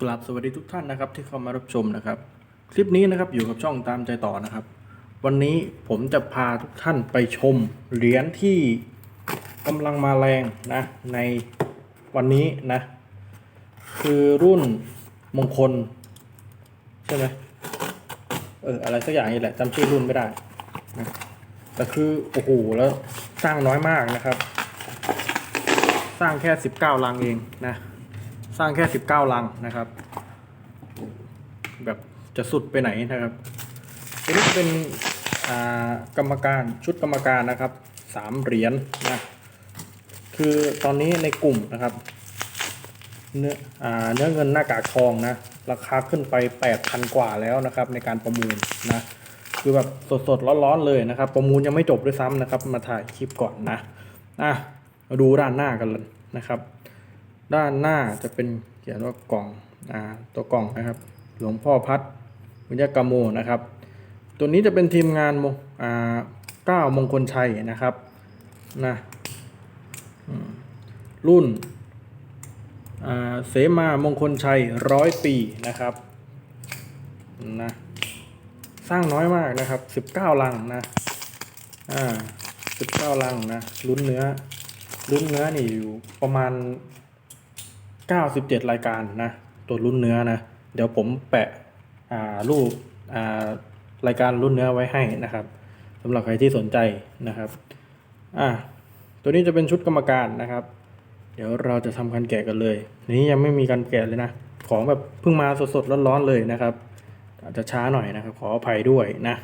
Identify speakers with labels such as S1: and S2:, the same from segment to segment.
S1: กราบสวัสดีทุกท่านนะครับที่เข้ามารับชมนะครับ คลิปนี้นะครับอยู่กับช่องตามใจต่อนะครับ วันนี้ผมจะพาทุกท่านไปชมเหรียญที่กำลังมาแรงนะในวันนี้นะ คือรุ่นมงคล ใช่ไหมเอออะไรสักอย่างนี่แหละจำชื่อรุ่นไม่ได้นะแต่คือโอ้โหแล้วสร้างน้อยมากนะครับ สร้างแค่ 19ลังเองนะ สร้างแค่ 19 ลังนะครับ แบบจะสุดไปไหนนะครับอันนี้เป็นกรรมการชุดกรรมการนะครับสามเหรียญนะคือตอนนี้ในกลุ่มนะครับ เนื้ออเนื้อเงินหน้ากากทองนะ ราคาขึ้นไป 8,000 กว่าแล้วนะครับ ในการประมูลนะคือแบบสดๆร้อนๆเลยนะครับ ประมูลยังไม่จบด้วยซ้ำนะครับ มาถ่ายคลิปก่อนนะอะมาดูด้านหน้ากันเลยนะครับ ด้านหน้าจะเป็นเขียนว่ากล่องอ่าตัวกล่องนะครับ หลวงพ่อพัดวิญญากรรมโมนะครับ ตัวนี้จะเป็นทีมงานโมอ่าเก้ามงคลชัยนะครับนะรุ่นเสมามงคลชัยร้อยปีนะครับนะสร้างน้อยมากนะครับ19ลังนะอ่า19ลังนะลุ้นเนื้อลุ้นเนื้อนี่อยู่ประมาณ 97 รายการนะ ตัวรุ่นเนื้อนะ เดี๋ยวผมแปะอ่ารูปอ่ารายการรุ่นเนื้อไว้ให้นะครับสำหรับใครที่สนใจนะครับอ่าตัวนี้จะเป็นชุดกรรมการนะครับ เดี๋ยวเราจะทำการแกะกันเลย นี้ยังไม่มีการแกะเลยนะ ของแบบเพิ่งมาสดๆร้อนๆเลยนะครับ อาจจะช้าหน่อยนะครับ ขออภัยด้วยนะ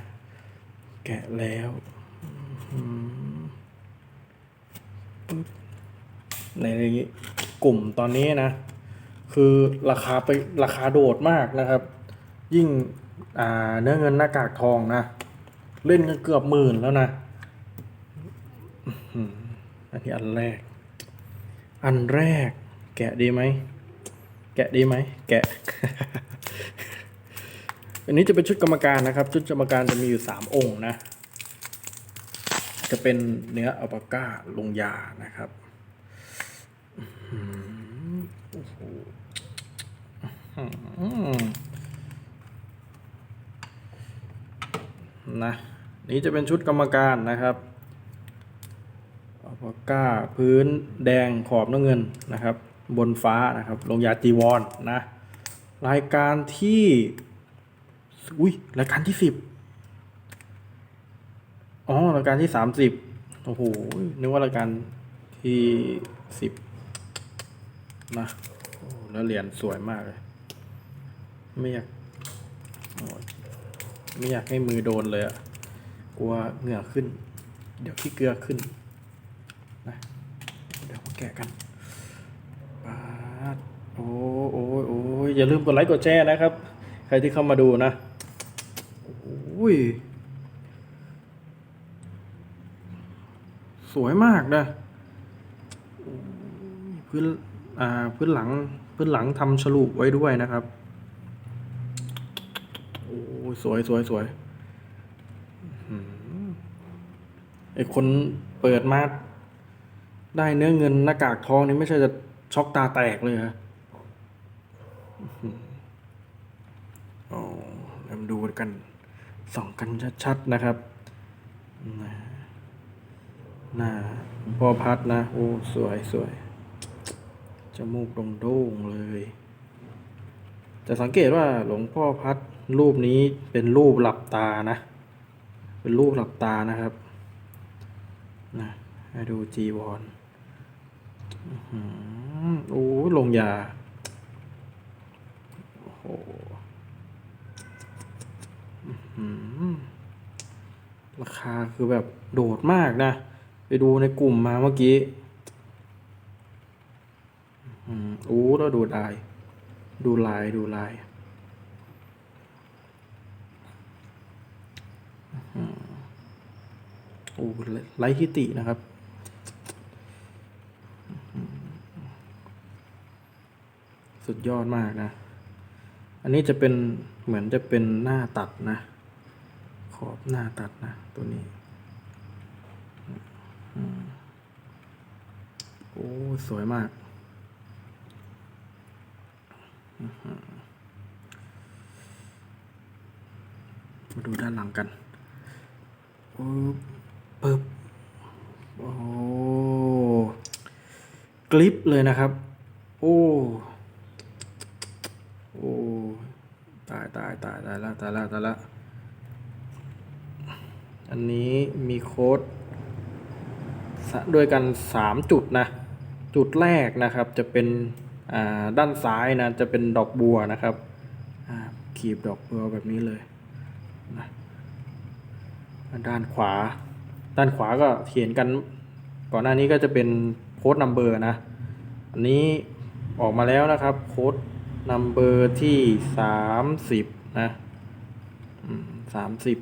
S1: แกะแล้วอืมปึ๊บใน กลุ่มตอนนี้นะ คือราคาไปราคาโดดมากนะครับ ยิ่งเนื้อเงินหน้ากากทองนะ เล่นกันเกือบหมื่นแล้วนะอันนี้อันแรก อันแรก แกะดีไหม แกะดีไหม แกะ อันนี้จะเป็นชุดกรรมการนะครับ ชุดกรรมการจะมีอยู่สามองค์นะ จะเป็นเนื้ออัลปาก้าลงยานะครับ โอ้โหนะ นี่จะเป็นชุดกรรมการนะครับอัลปาก้าพื้นแดงขอบน้ำเงินนะครับ บนฟ้านะครับ ลงยาจีวรนนะ รายการที่ อุ้ยรายการที่สิบอ๋อรายการที่สามสิบโอ้โหนึกว่ารายการที่สิบ นะแล้วเหรียญสวยมากเลย ไม่อยากไม่อยากให้มือโดนเลยอะกลัวเหงื่อขึ้น เดี๋ยวขี้เกลือขึ้นนะเดี๋ยวมาแกะกันปาดโอ้โอ้ยโอ้ยอย่าลืมกดไลค์กดแชร์นะครับ ใครที่เข้ามาดูนะโอ้ยสวยมากนะพื้นอ่า พื้นหลังพื้นหลังทำฉลุไว้ด้วยนะครับ โอ้สวยสวยสวยอื้อหือไอคนเปิดมาได้เนื้อเงินหน้ากากทองนี่ไม่ใช่จะช็อกตาแตกเลยฮะอ๋อเรามาดูกันส่องกันชัดๆนะครับหน้าพ่อพัดนะ โอ้ สวยสวย จมูกโด่งๆเลย จะสังเกตว่าหลวงพ่อพัดรูปนี้เป็นรูปหลับตานะ เป็นรูปหลับตานะครับนะให้ดูจีวรอื้อหือโอ้ลงยาโอ้โหราคาคือแบบโดดมากนะ ไปดูในกลุ่มมาเมื่อกี้ อื้อหือโอ้แล้วดูลาย ดูลายดูลายอื้อหือโอ้ไร้ฮิตินะครับ สุดยอดมากนะ อันนี้จะเป็นเหมือนจะเป็นหน้าตัดนะ ขอบหน้าตัดนะ ตัวนี้อโอ้ สวยมาก อ อื้อหือ มาดูด้านหลังกันปึ๊บปึ๊บโอ้กลิปเลยนะครับ โอ้โอ้ตายตายตายตายละตายละตายละอันนี้มีโค้ดสะด้วยกัน 3 จุดนะ จุดแรกนะครับจะเป็น ด้านซ้ายนะจะเป็นดอกบัวนะครับขีบดอกบัวแบบนี้เลยนะด้านขวา ด้านขวาก็เขียนกัน ก่อนหน้านี้ก็จะเป็นโค้ดนัมเบอร์นะ อันนี้ออกมาแล้วนะครับโค้ดนัมเบอร์ที่30นะสามสิบ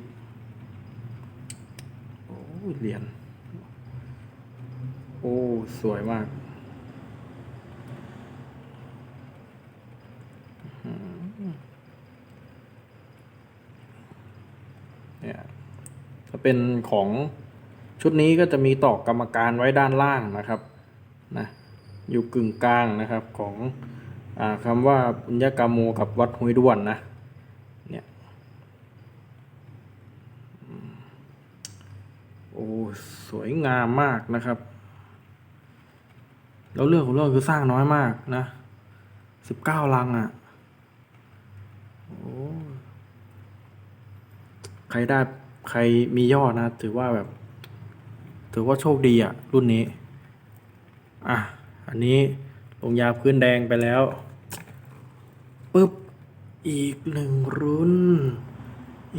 S1: โอ้เหรียญโอ้ สวยมากอื้อหือเนี่ย ถ้า เป็นของชุดนี้ก็จะมีตอกกรรมการไว้ด้านล่างนะครับนะอยู่กึ่งกลางนะครับของอคำว่าปุญญกรรมโมกับวัดห้วยด้วนนะเนี่ยโอ้สวยงามมากนะครับแล้วเรื่องของเรื่องคือสร้างน้อยมากนะสิบเก้าลังอะ่ะโอ้ใครได้ ใครมียอดนะ ถือว่าแบบ ถือว่าโชคดีอะรุ่นนี้ อะ อันนี้ลงยาพื้นแดงไปแล้วปึ๊บ อีกหนึ่งรุ่น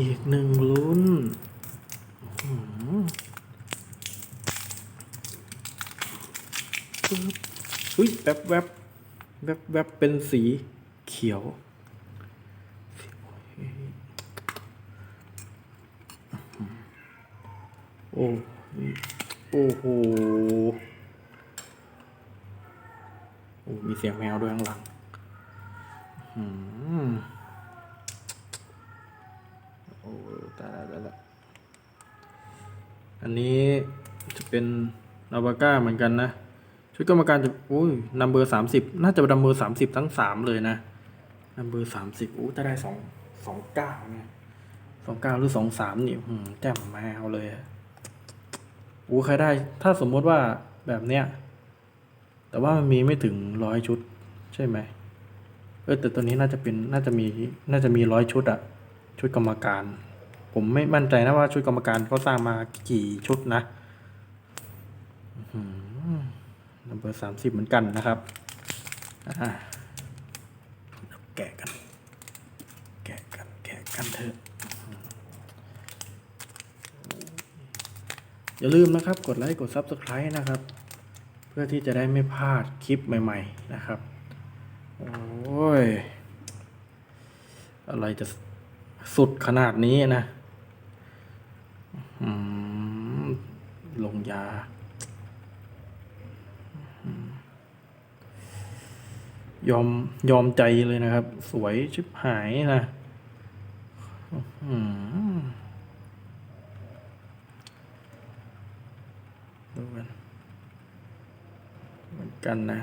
S1: อีกหนึ่งรุ่นปึ๊บอุ้ยแวบแวบแวบแวบเป็นสีเขียว อ้โอ้โหโอ้มีเสียงแมวด้วยข้างหลังอืมโอ้ตายแล้วตายแล้วอันนี้จะเป็นนาบาก้าเหมือนกันนะ ชุดกรรมการจะโอ้ยนัมเบอร์สามสิบน่าจะนัมเบอร์สามสิบทั้งสามเลยนะนัมเบอร์สามสิบอู้จะได้สองสองเก้าเนี่ยสองเก้าหรือสองสามนี่อืมแจ่มแมวเลยอะ อู้ใครได้ ถ้าสมมติว่าแบบเนี้ย แต่ว่ามันมีไม่ถึงร้อยชุด ใช่ไหม เออแต่ตัวนี้น่าจะเป็นน่าจะมีน่าจะมีร้อยชุดอะชุดกรรมการ ผมไม่มั่นใจนะว่าชุดกรรมการเขาสร้างมากี่ชุดนะนัมเบอร์สามสิบเหมือนกันนะครับอ่าแกะกัน แกะกัน แกะกันเถอะ อย่าลืมนะครับ กดไลค์กด Subscribe นะครับ เพื่อที่จะได้ไม่พลาดคลิปใหม่ ๆ นะครับ โอ้ย อะไรจะสุดขนาดนี้นะอืมลงยาอยอมยอมใจเลยนะครับ สวยชิบหายนะอืม ดูกันเหมือนกันนะ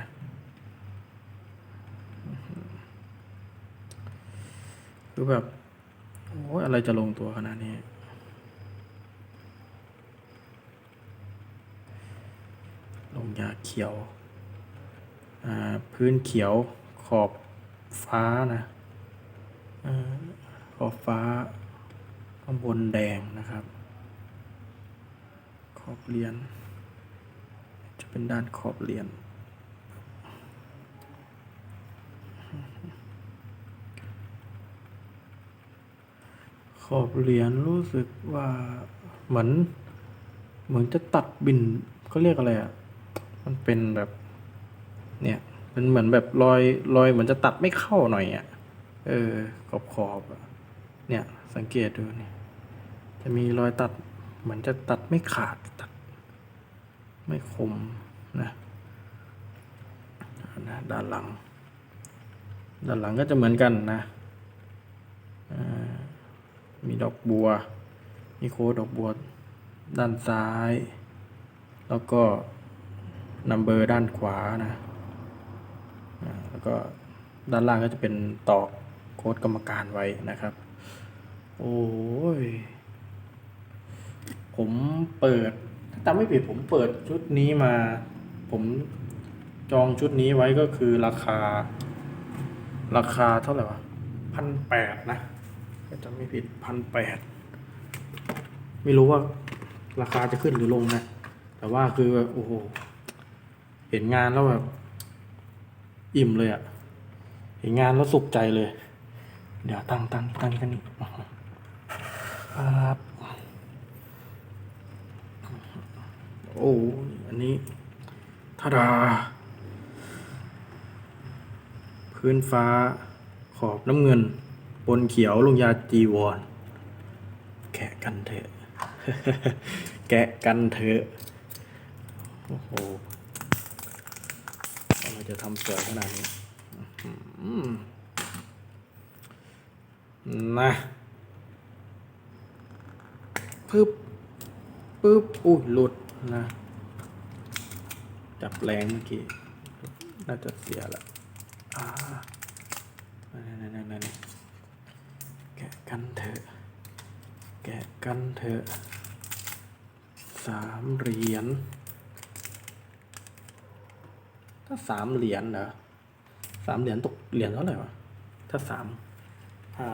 S1: คือแบบ โอ้ยอะไรจะลงตัวขนาดนี้ ลงยาเขียว อ่า พื้นเขียวขอบฟ้านะอขอบฟ้า ข้างบนแดงนะครับ ขอบเรียญ จะเป็นด้านขอบเหรียญขอบเหรียญรู้สึกว่าเหมือน เหมือนจะตัดบินเขาเรียกอะไรอะ มันเป็นแบบ เนี่ยมันเหมือนแบบรอยรอยเหมือนจะตัดไม่เข้าหน่อยอะ เออ ขอบขอบอะเนี่ย สังเกตดูนี่จะมีรอยตัด เหมือนจะตัดไม่ขาดตัด ไม่คมนะนะด้านหลัง ด้านหลังก็จะเหมือนกันนะมีดอกบัว มีโค้ดดอกบัวด้านซ้าย แล้วก็นัมเบอร์ด้านขวานะแล้วก็ด้านล่างก็จะเป็นตอกโค้ดกรรมการไว้นะครับ โอ้ย ผมเปิด จำไม่ผิดผมเปิดชุดนี้มา ผมจองชุดนี้ไว้ก็คือราคา ราคาเท่าไหร่วะพันแปดนะถ้าจำไม่ผิดพันแปดไม่รู้ว่าราคาจะขึ้นหรือลงนะ แต่ว่าคือโอ้โห เห็นงานแล้วแบบอิ่มเลยอะเห็นงานแล้วสุขใจเลย เดี๋ยวตั้งตั้งตั้งกันนี่ครับ โอ้อันนี้ทาดา พื้นฟ้าขอบน้ำเงิน บนเขียวลงยาจีวร แกะกันเถอะ แกะกันเถอะ โอ้โหเราจะทำสวยขนาดนี้นะปึ๊บปึ๊บอุ้ยหลุด นะ จับแรงเมื่อกี้ น่าจะเสียละอ่านั่นนั่นนั่นแกะกันเถอะ แกะกันเถอะ สามเหรียญ ถ้าสามเหรียญเหรอสามเหรียญตกเหรียญเท่าไหร่วะ ถ้าสามห้า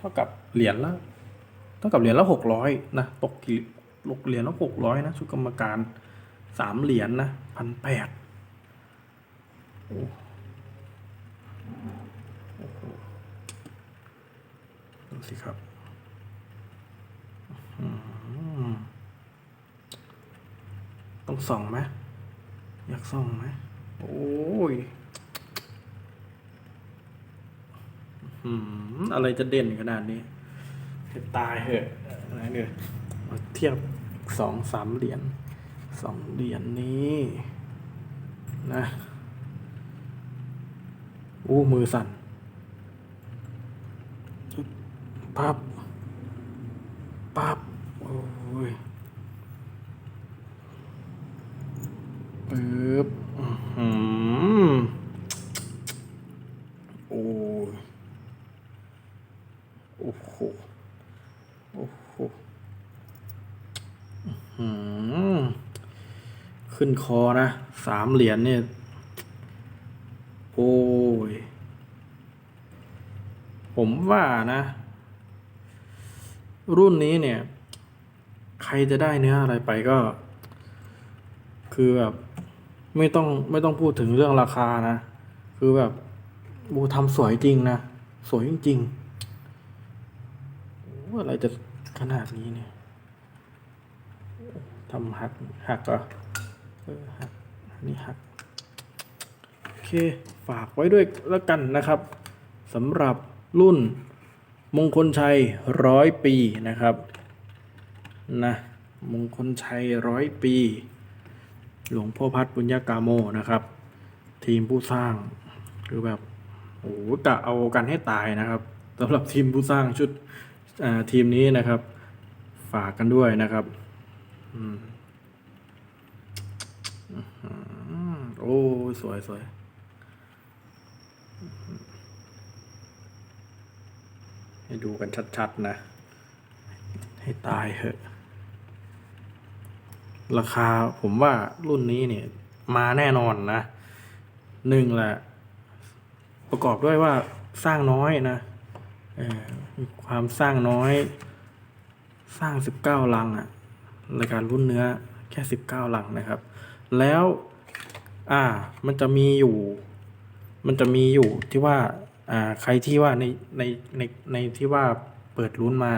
S1: เท่ากับเหรียญละเท่ากับเหรียญละหกร้อยนะตกกี่ตกเหรียญละหกร้อยนะชุดกรรมการสามเหรียญนะพันแปดโอ้โหดูสิครับต้องส่องไหมอยากส่องไหมโอ้ย อืมอะไรจะเด่นขนาดนี้จะตายเหอะอะไรเนี่ยมาเทียบสองสามเหรียญสองเหรียญนี้นะโอ้มือสั่นปั๊บปั๊บ โอ้ยปึ๊บอื้อหือโอ้ยโอ้โห โอ้โหอื้อหือขึ้น คอนะสามเหรียญเนี่ย โอ้ย ผมว่านะ รุ่นนี้เนี่ย ใครจะได้เนื้ออะไรไปก็ คือแบบ ไม่ต้องไม่ต้องพูดถึงเรื่องราคานะ คือแบบบูทำสวยจริงนะ สวยจริงๆโอ้อะไรจะขนาดนี้เนี่ยทำหักหักเหรอ เออหักนี่หักโอเคฝากไว้ด้วยแล้วกันนะครับสำหรับรุ่นมงคลชัยร้อยปีนะครับนะมงคลชัยร้อยปี หลวงพ่อพัดบุญญากาโมนะครับ ทีมผู้สร้างคือแบบโอ้โหกะเอากันให้ตายนะครับสำหรับทีมผู้สร้างชุดทีมนี้นะครับ ฝากกันด้วยนะครับ อืม โอ้สวยสวยให้ดูกันชัด ๆ นะ ให้ตายเหอะ ราคาผมว่ารุ่นนี้เนี่ย มาแน่นอนนะหนึ่งแหละ ประกอบด้วยว่าสร้างน้อยนะความสร้างน้อย สร้างสิบเก้าลังอะรายการรุ่นเนื้อแค่สิบเก้าลังนะครับ แล้วอ่ามันจะมีอยู่ มันจะมีอยู่ที่ว่าอ่าใครที่ว่าในในในในที่ว่าเปิดลุ้นมา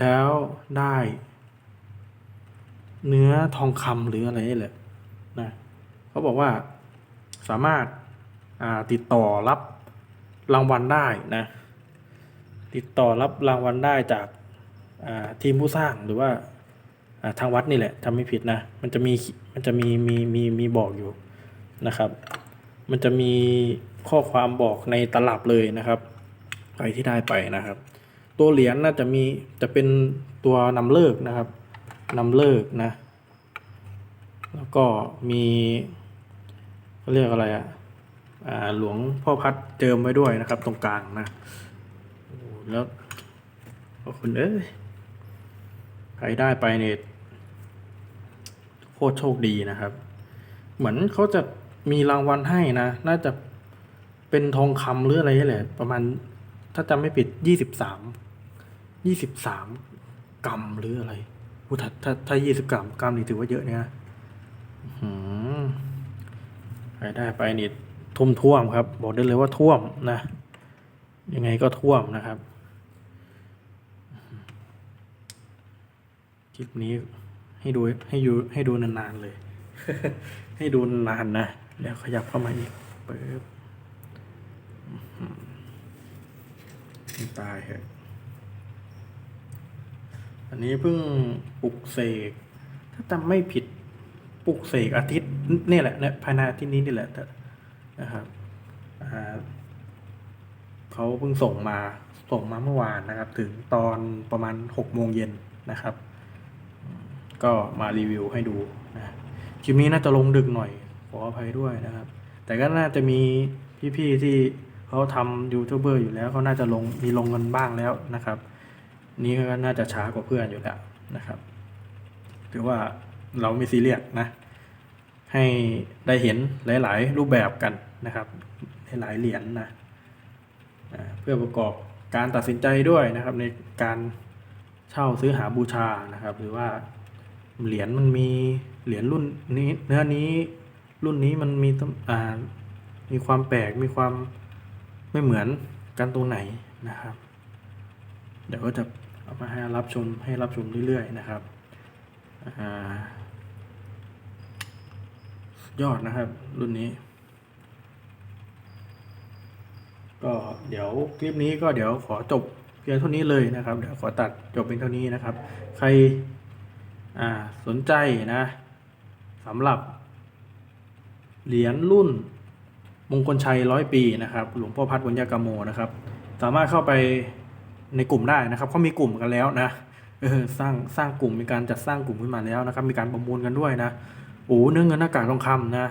S1: แล้วได้ เนื้อทองคำหรืออะไรนี่แหละนะเขาบอกว่าสามารถอ่าติดต่อรับรางวัลได้นะ ติดต่อรับรางวัลได้จากอ่าทีมผู้สร้างหรือว่าอ่า ทางวัดนี่แหละทำไม่ผิดนะ มันจะมีมันจะมีมีมีมีบอกอยู่นะครับ มันจะมีข้อความบอกในตลับเลยนะครับใครที่ได้ไปนะครับ ตัวเหรียญน่าจะมีจะเป็นตัวนำเลิกนะครับนำเลิกนะ แล้วก็มีเขาเรียกอะไรอะอ่าหลวงพ่อพัดเจิมไว้ด้วยนะครับ ตรงกลางนะโอ้โหแล้วขอบคุณเอ้ย ใครได้ไปเนี่ยโคตรโชคดีนะครับ เหมือนเขาจะมีรางวัลให้นะ น่าจะเป็นทองคำหรืออะไรนี่แหละ ประมาณถ้าจำไม่ผิดยี่สิบสามยี่สิบสามกรัมหรืออะไรอู้ถ้าถ้าถ้ายี่สิบกรัมกรัมนี่ถือว่าเยอะเนี่ยหือใครได้ไปนี่ท่วมท่วมครับ บอกได้เลยว่าท่วมนะ ยังไงก็ท่วมนะครับ คลิปนี้ให้ดูให้ดูให้ดูนานๆเลย ให้ดูนานๆนะเดี๋ยวขยับเข้ามาอีกเปิบอื้อหือตายเหรอะอันนี้เพิ่งปลุกเสก ถ้าจำไม่ผิดปลุกเสกอาทิตย์นี่แหละเนี่ยภายในอาทิตย์นี้นี่แหละแต่นะครับอ่าเขาเพิ่งส่งมาส่งมาเมื่อวานนะครับ ถึงตอนประมาณหกโมงเย็นนะครับอืม ก็มารีวิวให้ดูนะคลิปนี้น่าจะลงดึกหน่อยขออภัยด้วยนะครับ แต่ก็น่าจะมีพี่ๆที่เขาทำยูทูบเบอร์อยู่แล้วเขาน่าจะลงมีลงกันบ้างแล้วนะครับ นี่ก็น่าจะช้ากว่าเพื่อนอยู่แล้วนะครับถือว่าเราไม่ซีเรียสนะ ให้ได้เห็นหลาย ๆ รูปแบบกันนะครับหลายเหรียญนะเพื่อประกอบการตัดสินใจด้วยนะครับในการเช่าซื้อหาบูชานะครับ หรือว่า เหรียญมันมีเหรียญรุ่นนี้เนื้อนี้รุ่นนี้มันมีต้องอ่ามีความแปลกมีความไม่เหมือนกันตรงไหนนะครับ เดี๋ยวก็จะเอามาให้รับชมให้รับชมเรื่อยๆนะครับอยอดนะครับรุ่นนี้ ก็เดี๋ยวคลิปนี้ก็เดี๋ยวขอจบเพียงเท่านี้เลยนะครับ เดี๋ยวขอตัดจบเป็นเท่านี้นะครับ ใคร อ่าสนใจนะสำหรับเหรียญรุ่นมงคลชัยร้อยปีนะครับหลวงพ่อพัดวัญญากามโมนะครับ สามารถเข้าไปในกลุ่มได้นะครับเขามีกลุ่มกันแล้วนะเออสร้างสร้างกลุ่มมีการจัดสร้างกลุ่มขึ้นมาแล้วนะครับ มีการประมูลกันด้วยนะโอ้เนื้อเงินหน้ากากทองคำนะ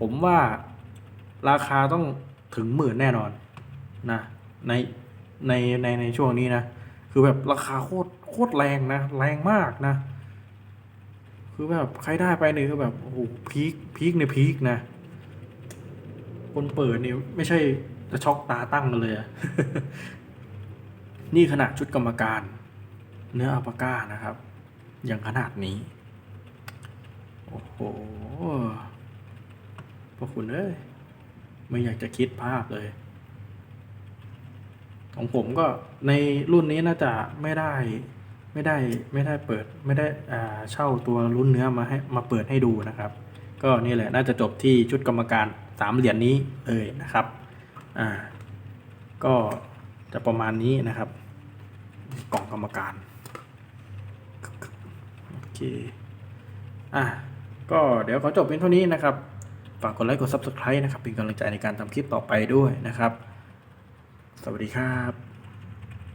S1: ผมว่าราคาต้องถึงหมื่นแน่นอนนะในในในในช่วงนี้นะ คือแบบราคาโคตรโคตรแรงนะ แรงมากนะ คือแบบใครได้ไปเนี่ยคือแบบโอ้โหพีคพีคในพีคนะ คนเปิดนี่ไม่ใช่จะช็อกตาตั้งกันเลย นี่ขนาดชุดกรรมการ เนื้ออัปาก้านะครับ อย่างขนาดนี้ โอ้โหพวกคุณเอ้ยไม่อยากจะคิดภาพเลย ของผมก็ในรุ่นนี้น่าจะไม่ได้ ไม่ได้ไม่ได้เปิดไม่ได้อ่าเช่าตัวรุ่นเนื้อมาให้มาเปิดให้ดูนะครับ ก็นี่แหละน่าจะจบที่ชุดกรรมการสามเหรียญนี้เลยนะครับอ่าก็จะประมาณนี้นะครับ กล่องกรรมการโอเคอะก็เดี๋ยวขอจบเป็นเท่านี้นะครับฝากกดไลค์กด Subscribe นะครับ เป็นกำลังใจในการทำคลิปต่อไปด้วยนะครับ สวัสดีครับ